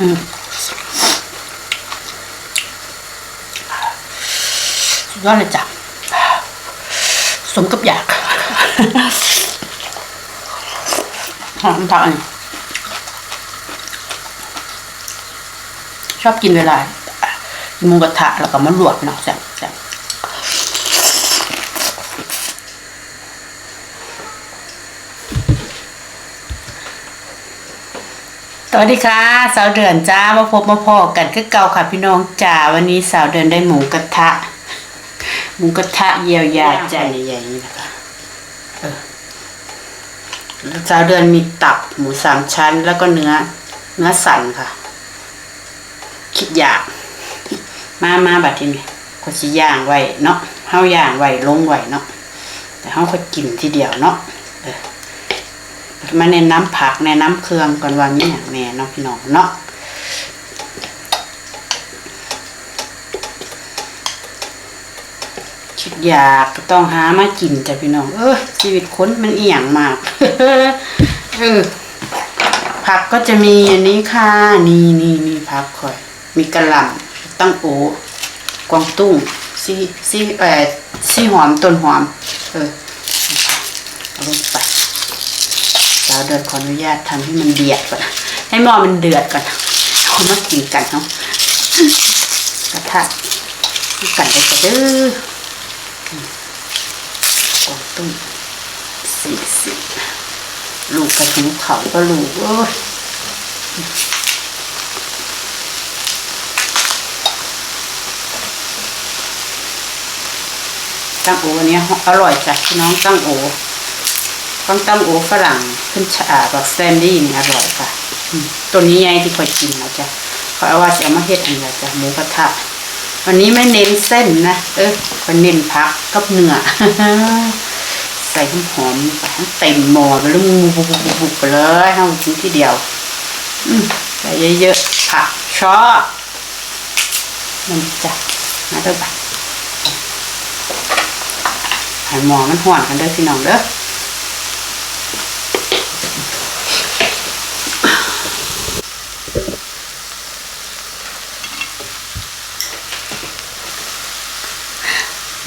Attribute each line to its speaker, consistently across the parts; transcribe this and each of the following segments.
Speaker 1: สุดยอดเลยจ้ะ สมกับอยากหอมผักอันชอบกินเวลากินมูกระทะแล้วก็มันลวกเนาะแซ่บแซ่บ สวัสดีค่ะสาวเดือนจ้ามาพบมาพอกันคือเก่าค่ะพี่น้องจ้าวันนี้สาวเดือนได้หมูกระทะ หมูกระทะเยียวยาใจใหญ่ๆนี่นะคะสาวเดือนมีตับหมูสามชั้น แล้วก็เนื้อ เนื้อสันค่ะ คิดอยาก มามาบัดทีนี้ก็สิย่างไว้เนาะเฮาย่างไว้ลงไว้เนาะแต่เฮาก็กินทีเดียวเนาะ มาแนะน้ำผักแนะน้ำเครื่องก่อนว่ามีอย่างแน่เนาะพี่น้องเนาะคิดอยากต้องหามากินจ้ะพี่น้อง เออชีวิตคนมันเอียงมากเออผักก็จะมีอันนี้ค่ะ นี่นี่นี่ผักค่อย มีกระหล่ำตั้งโอกวางตุ้งซีซีเอ่อซีหอมต้นหอม เออเอาลงไป เราเดินขออนุญาตทำให้มันเดือดก่อน ให้หม้อมันเดือดก่อนเอามากินกันเนาะกระทะกันไปจะเด้อกวงตุ้งสี่สิบลูกกระหิวเขาก็ลูกโอ้ยตั้งโออันเนี้ยอร่อยจ้ะพี่น้องตั้งโอ ต้องตั้งโอฝรั่งขึ้นชาแบบแซนดี้นี่อร่อยค่ะตัวนี้ไงที่คอยกินนะจ๊ะเขาเอาว่าจะเอามาเฮ็ดอันนี้จ้ะหมูกระทะวันนี้ไม่เน้นเส้นนะเออคนเน้นพักกับเนื้อใส่หอมๆไปทั้งเต็มหม้อไปแล้วบุบบุบบุบบุบไปเลยห้มันกินทีเดียวอืมใส่เยอะๆผักชอบมันจะมาเด้อไปให้หมอมันห่อนกันเด้อพี่น้องเด้อ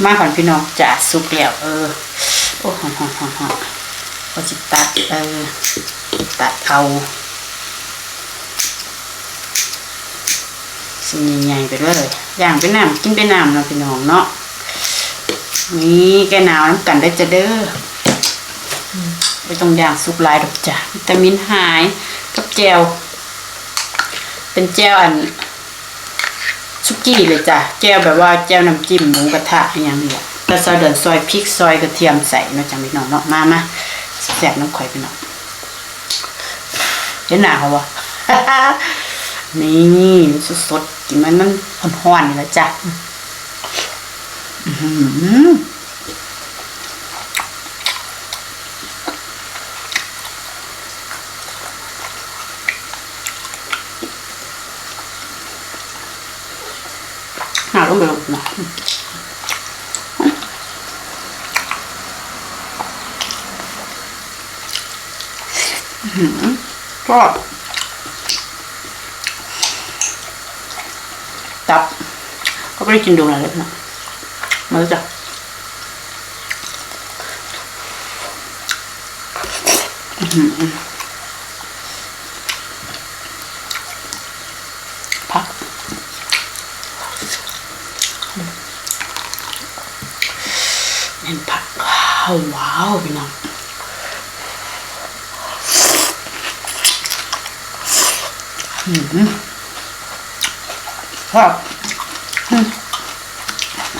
Speaker 1: มาก่อนพี่น้องจะสุกแล้วเออ โอ้หอนหอนหอนหอนก็จิตัดเออตัดเอาสิ่งใหญ่ๆไปด้วยเลยอย่างไปน้ำกินไปน้ำเนาะพี่น้องเนาะนี่แกหนาวน้ำกันได้จะเด้อไม่ต้องย่างสุกลายดอกจ้ะวิตามินหายกับแจวเป็นแจวอัน สุกี้เลยจ้ะแก้วแบบว่าแก้วน้ำจิ้มหมูกระทะอหย่างเงี้ยแต่ซอยเดินซอยพริกซอยกระเทียมใส่เนาะจ๊ะพี่น้องเนาะมามาแซ่บน้ำข่อยพี่น้องเห็นหนาววะนี่สดๆกินมันมันห่อนๆนี่แหละจ้ะอือหือหนาลงไปลงห นาก็ตับก็ไม่ได้กินดูนะเล็กนะมาแล้วจ้ะอื้อหือพักเน้นผักว้าวว้าวพี่น้องครับอืม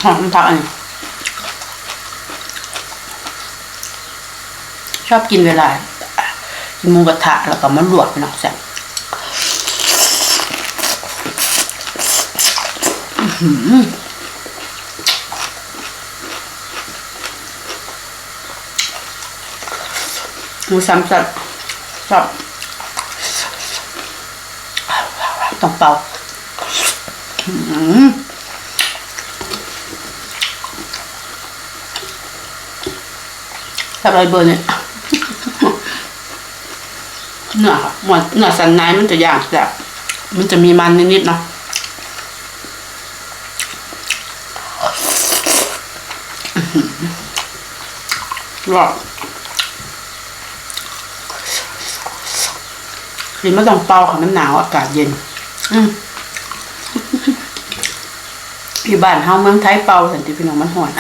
Speaker 1: หอมผักอันนี้ชอบกินเวลากินมูกระทะแล้วก็มันลวกเนาะแซ่บอื้อ หมูสามสับสับต้องเป่าอืมอะไรเบอร์เนี่ยเนื้อค่ะหมดเนื้อสันในมันจะย่างแบบมันจะมีมันนิดๆเนาะรอบ กินไม่ต้องเป่าค่ะมันหนาวอากาศเย็น อืมอยู่บ้านเฮาเมืองไทยเป่าสันติพี่น้องมันหอน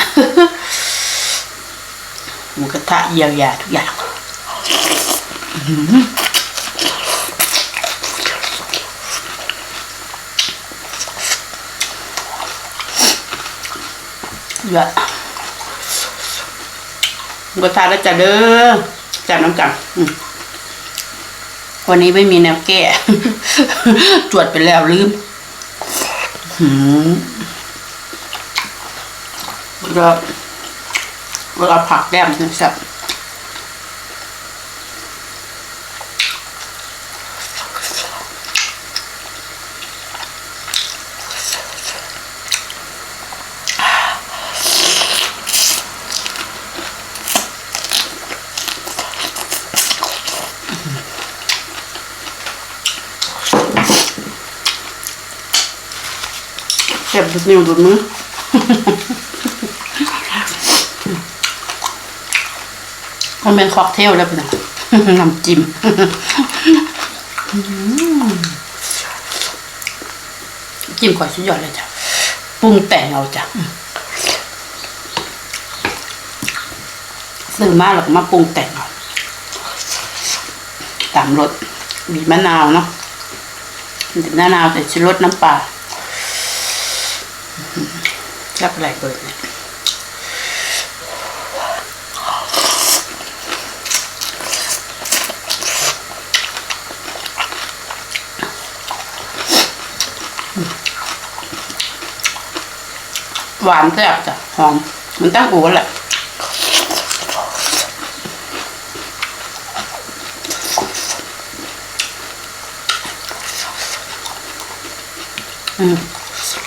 Speaker 1: หมูกระทะเยียวยาทุกอย่างเยอะหมูกระทะแล้วจะเด้อจับน้ำกันอืม วันนี้ไม่มีแนวแก้ตรวจไปแล้วลืมหืมแล้วเวลาผักแก้มนะครับ แซ่บดุดนิ้วดุดมือมันเป็นค็อกเทลแล้วพี่น้องน้ำจิ้มจิ้มข่อยสุดยอดเลยจ้ะปรุงแต่งเอาจ้ะซื้อมาแล้วก็มาปรุงแต่งเอาตามรสบีบมะนาวเนาะบีบมะนาวแต่ชิรสน้ำปลา จับอะไรเบิดเนี่ยหวานแซ่บจ้ะหอม มันตั้งโอแหละอืมสุด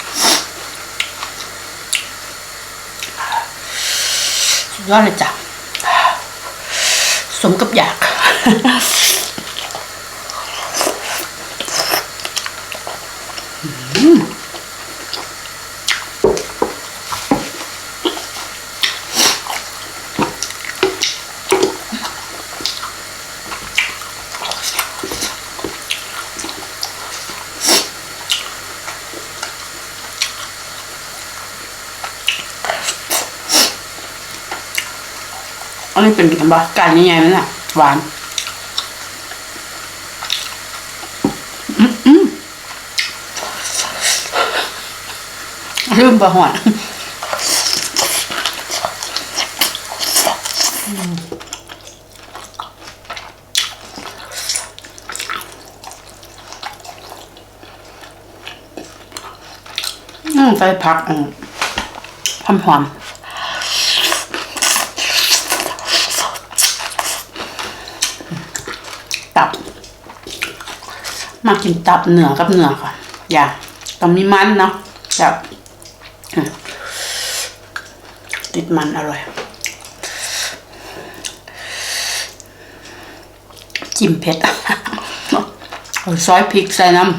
Speaker 1: ยอดเลยจ้ะ สมกับอยากอืม เป็นกันบ้าการยังไงนั่นน่ะ หวานลืมประหอนอืมใส่ผักอืมหอมหอม ตับ มากินตับเนื้อกับเนื้อค่ะ อย่าต้องมีมันเนาะแบบติดมันอร่อย จิ้มเผ็ดเอาซอยพริกใส่น้ำ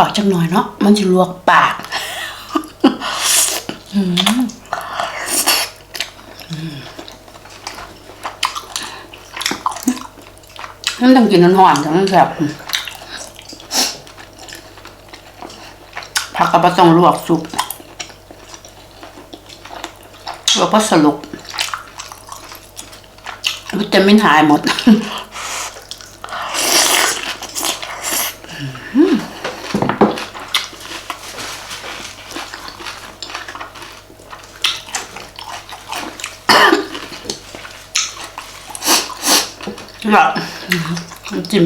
Speaker 1: ปากจังหน่อยเนาะมันจะลวกปากอืมอืมมันต้องกินหอนๆจังแซ่บผักกระปะต้องลวกสุกลวกเพราะสลุกวิตามินหายหมด หรอจิ้ม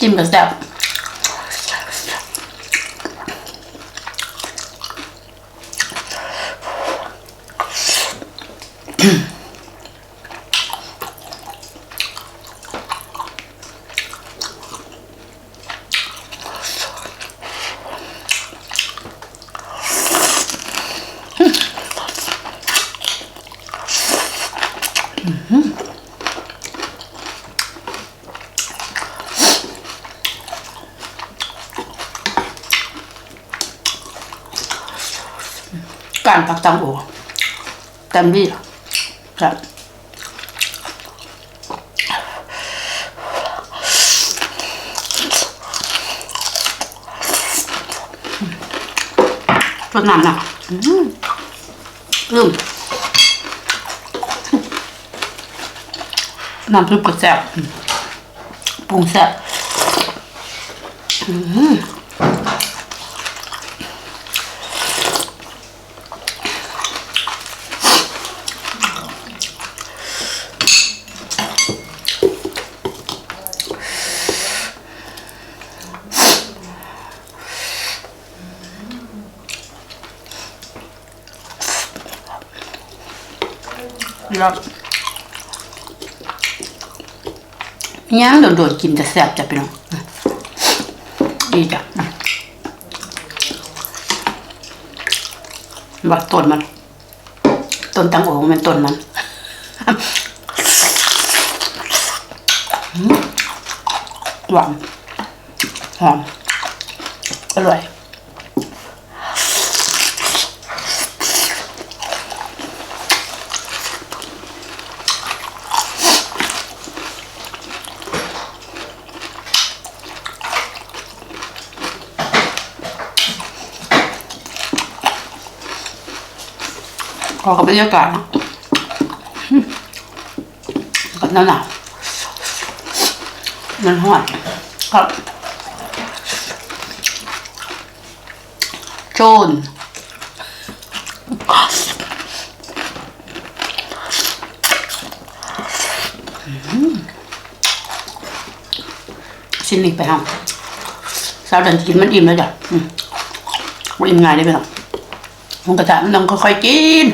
Speaker 1: จิ้มกับแซ่บการผักตังโอเต็มที่ครับต้นน้ำนะอืมอืมน้ำซุปก็แซบอืมปรุงแซบอืม แล้วย่างโดดๆกินจะแซ่บจะเป็นองดีจ้ะอืมว่าต้นมันต้นตังโอมันต้นมันหวานหอมอร่อย พอกับบรรยากาศกับหนาวหนาวมันหอดครับโจนชิ้นนี้ไปห้องสาวดินกินมันอิ่มแล้วจ้ะอิ่มง่ายได้ไหมล่ะมันกระทะมันต้องค่อยๆกิน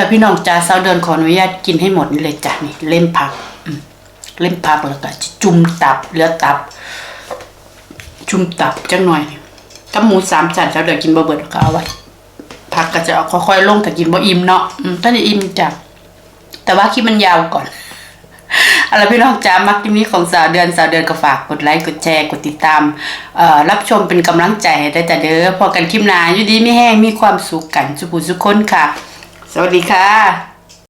Speaker 1: ล่ะพี่น้องจ้าสาวเดินขออนุญาตกินให้หมดนี่เลยจ้ะนี่เล่มผักเล่มผักแล้วก็จุ่มตับเหลือตับ จุ่มตับจังหน่อยถ้าหมูสามสันสาวเดินกินบ่เบิดก็เอาไว้ผักก็จะเอาค่อยๆลงแต่กินบ่อิ่มเนาะถ้าได้อิ่มจ้ะแต่ว่าคลิปมันยาวก่อนเอาล่ะพี่น้องจ้ามักคลิปนี้ของสาวเดือนสาวเดือนก็ฝากกดไลค์กดแชร์กดติดตามรับชมเป็นกำลังใจได้แต่เด้อพอกันคลิปหน้าอยู่ดีไม่แห้งมีความสุขกันสุขุสุขคนค่ะ สวัสดีค่ะ